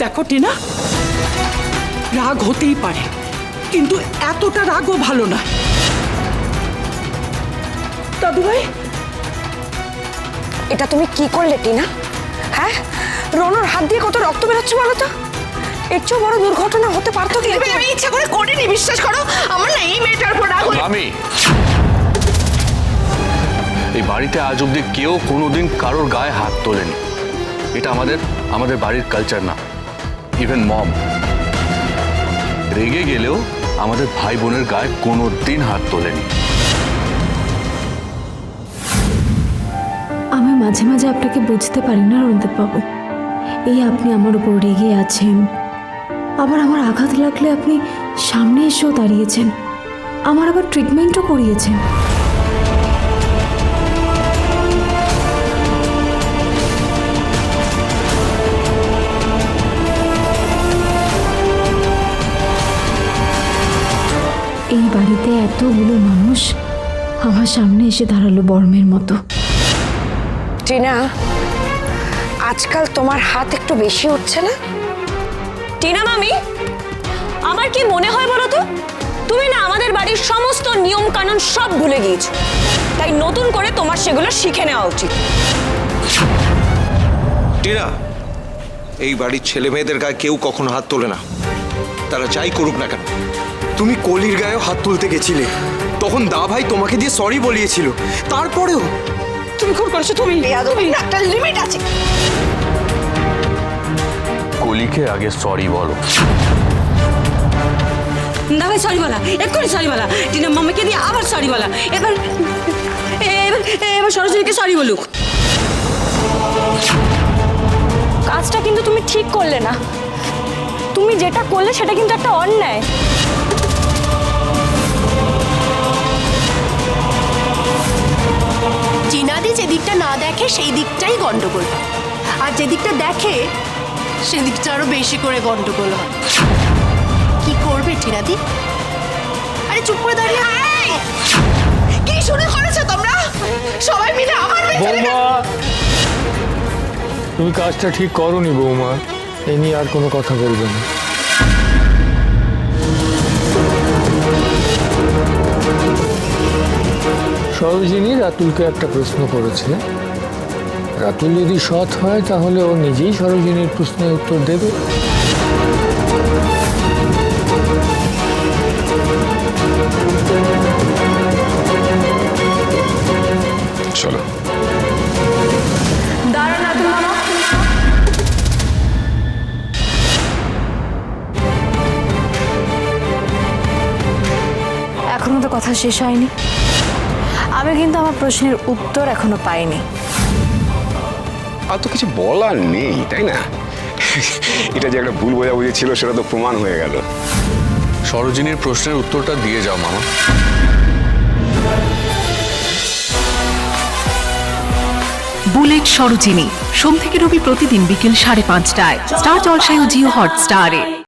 দেখো টিনা। রাগ হতেই পারে কিন্তু এতটা রাগও ভালো না। দাদু ভাই এটা তুমি কি করলে টিনা? হ্যাঁ? রনর হাত দিয়ে কত রক্ত বেরোচ্ছে বলো তো? এর চেয়েও বড় দুর্ঘটনা হতে পারতো কি? আমি ইচ্ছা করে করিনি বিশ্বাস করো আমার না এই মেয়েটার উপর রাগ। আমি এই বাড়িতে আজ অব্দি কেউ কোনোদিন কারোর গায়ে হাত তোলেনি। এটা আমাদের আমাদের বাড়ির কালচার না। ইভেন মম রেগে গেলেও আমাদের ভাই বোনের গায়ে কোনো দিন হাত তোলেনি। আমি মাঝে মাঝে আপনাকে বুঝতে পারি না রণদেব বাবু এই আপনি আমার উপর রেগে আছেন। আবার আমার আঘাত লাগলে আপনি সামনে এসেও দাঁড়িয়েছেন। আমার আবার ট্রিটমেন্টও করিয়েছেন। এতগুলো মানুষ আমার সামনে এসে দাঁড়াল বর্মের মতো। টিনা আজকাল তোমার হাত একটু বেশি উঠছে না? টিনা মামি আমার কি মনে হয় বলো তো? তুমি না আমাদের বাড়ির সমস্ত নিয়ম কানুন সব ভুলে গিয়েছো। তাই নতুন করে তোমার সেগুলো শিখে নেওয়া উচিত। টিনা এই বাড়ির ছেলে মেয়েদের গায়ে কেউ কখনো হাত তোলে না। তারা যাই করুক না কেন তুমি কলির গায়েও হাত তুলতে গেছিলে। তখন দা ভাই তোমাকে দিয়ে সরি বলিয়েছিল। তারপরেও তুমি খুব করেছ তুমি বেয়াদবি একটা লিমিট আছে। কলিকে আগে সরি বলো। না ভাই সরি বলা। এক্ষুনি সরি বলা। টিনা মামাকে দিয়ে আবার সরি বলা। এবার এবার এবার সরস্বতীকে সরি বলুক। কাজটা কিন্তু তুমি ঠিক করলে না। তুমি যেটা করলে সেটা কিন্তু একটা অন্যায়। চিনাদি যে দিকটা না দেখে সেই দিকটাই গন্ডগোল। আর যে দিকটা দেখে সেদিকটা আরও বেশি করে গন্ডগোল হয়। কি করবে টিনাদি আরে চুপ করে দাঁড়িয়ে। কি শুরু করেছ তোমরা? সবাই মিলে আমার পেছনে বৌমা! তুমি কাজটা ঠিক করনি বৌমা। এ নিয়ে আর কোনো কথা বলবে না। সরোজিনী রাতুলকে একটা প্রশ্ন করেছে। রাতুল যদি সৎ হয় তাহলে ও নিজেই সরোজিনীর প্রশ্নের উত্তর দেবে। চলো। এখনও তো কথা শেষ হয়নি। আমি কিন্তু আমার প্রশ্নের উত্তর এখনও পাইনি। আর তো কিছু বলার নেই তাই না? এটা যে একটা ভুল বোঝাবুঝি ছিল সেটা তো প্রমাণ হয়ে গেল। সরোজিনীর প্রশ্নের উত্তরটা দিয়ে যাও মামা। বুলেট সরোজিনী সোম থেকে রবি প্রতিদিন বিকেল সাড়ে পাঁচটায়। স্টার জলসায় ও জিও হটস্টারে।